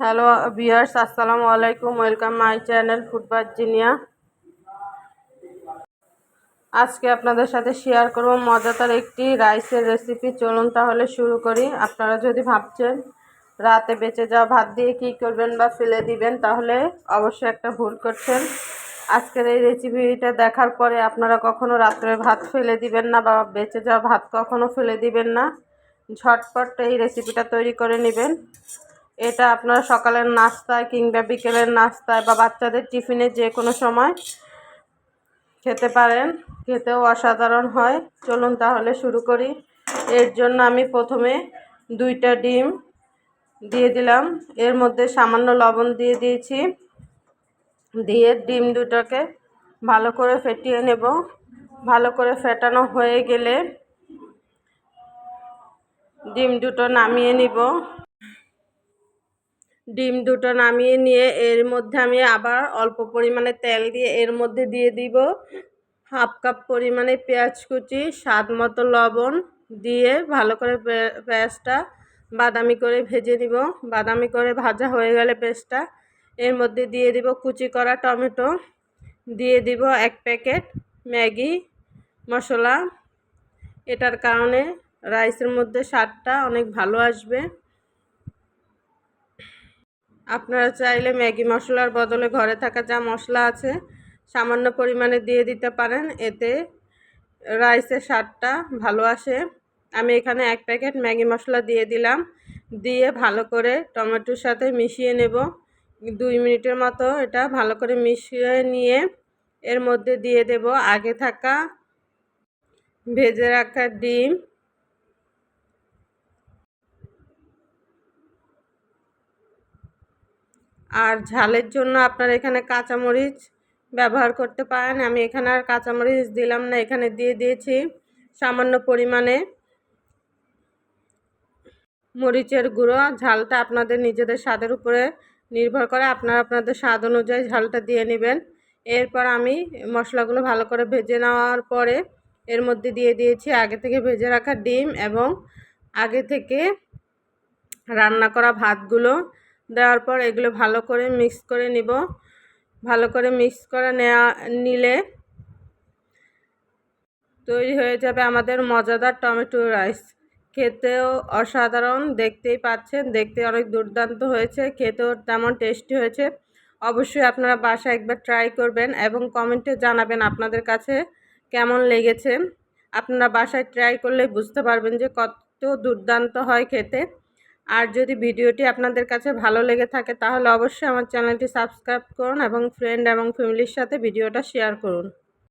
Hello viewers আসসালামু আলাইকুম। Welcome my channel food bar Jinia. আজকে আপনাদের সাথে শেয়ার করব মজাদার একটি রাইসের রেসিপি চলুন তাহলে শুরু করি। আপনারা যদি ভাবছেন রাতে বেঁচে যাওয়া ভাত দিয়ে কি করবেন বা ফেলে দিবেন, তাহলে অবশ্যই একটা ভুল করছেন। আজকের এই রেসিপিটা দেখার পরে আপনারা কখনো রাত্রে ভাত ফেলে দিবেন না বা বেঁচে যাওয়া ভাত কখনো ফেলে দিবেন না। ঝটপট এই রেসিপিটা তৈরি করে নেবেন। এটা আপনারা সকালের নাস্তায় কিংবা বিকেলের নাস্তায় বা বাচ্চাদের টিফিনে যে কোনো সময় খেতে পারেন। খেতেও অসাধারণ হয়। চলুন তাহলে শুরু করি। এর জন্য আমি প্রথমে দুইটা ডিম দিয়ে দিলাম। এর মধ্যে সামান্য লবণ দিয়ে দিয়েছি। দিয়ে ডিম দুটোকে ভালো করে ফেটিয়ে নেব। ভালো করে ফেটানো হয়ে গেলে ডিম দুটো নামিয়ে নিব। ডিম দুটো নামিয়ে নিয়ে এর মধ্যে আমি আবার অল্প পরিমাণে তেল দিয়ে এর মধ্যে দিয়ে দিব। হাফ কাপ পরিমাণে পেঁয়াজ কুচি, স্বাদ মতো লবণ দিয়ে ভালো করে পেঁয়াজটা বাদামি করে ভেজে নিব। বাদামি করে ভাজা হয়ে গেলে পেঁয়াজটা এর মধ্যে দিয়ে দিব কুচি করা টমেটো। দিয়ে দিব এক প্যাকেট ম্যাগি মশলা। এটার কারণে রাইসের মধ্যে স্বাদটা অনেক ভালো আসবে। আপনারা চাইলে ম্যাগি মশলার বদলে ঘরে থাকা যা মশলা আছে সামান্য পরিমাণে দিয়ে দিতে পারেন। এতে রাইসের স্বাদটা ভালো আসে। আমি এখানে এক প্যাকেট ম্যাগি মশলা দিয়ে দিলাম। দিয়ে ভালো করে টমেটোর সাথে মিশিয়ে নেব। দুই মিনিটের মতো এটা ভালো করে মিশিয়ে নিয়ে এর মধ্যে দিয়ে দেব। আগে থাকা ভেজে রাখা ডিম আর ঝালের জন্য আপনারা এখানে কাঁচামরিচ ব্যবহার করতে পারেন। আমি এখানে আর কাঁচামরিচ দিলাম না, এখানে দিয়ে দিয়েছি সামান্য পরিমাণে মরিচের গুঁড়ো। ঝালটা আপনাদের নিজেদের স্বাদের উপরে নির্ভর করে, আপনারা আপনাদের স্বাদ অনুযায়ী ঝালটা দিয়ে নেবেন। এরপর আমি মশলাগুলো ভালো করে ভেজে নেওয়ার পরে এর মধ্যে দিয়ে দিয়েছি আগে থেকে ভেজে রাখা ডিম এবং আগে থেকে রান্না করা ভাতগুলো। দেওয়ার পর এগুলো ভালো করে মিক্স করে নিব। ভালো করে মিক্স করে নেওয়া নিলে তৈরি হয়ে যাবে আমাদের মজাদার টমেটো রাইস। খেতেও অসাধারণ, দেখতেই পাচ্ছেন, দেখতে অনেক দুর্দান্ত হয়েছে, খেতেও তেমন টেস্টি হয়েছে। অবশ্যই আপনারা বাসায় একবার ট্রাই করবেন এবং কমেন্টে জানাবেন আপনাদের কাছে কেমন লেগেছে। আপনারা বাসায় ট্রাই করলে বুঝতে পারবেন যে কত দুর্দান্ত হয় খেতে। আর যদি ভিডিওটি আপনাদের কাছে ভালো লেগে থাকে, তাহলে অবশ্যই আমার চ্যানেলটি সাবস্ক্রাইব করুন এবং ফ্রেন্ড এবং ফ্যামিলির সাথে ভিডিওটা শেয়ার করুন।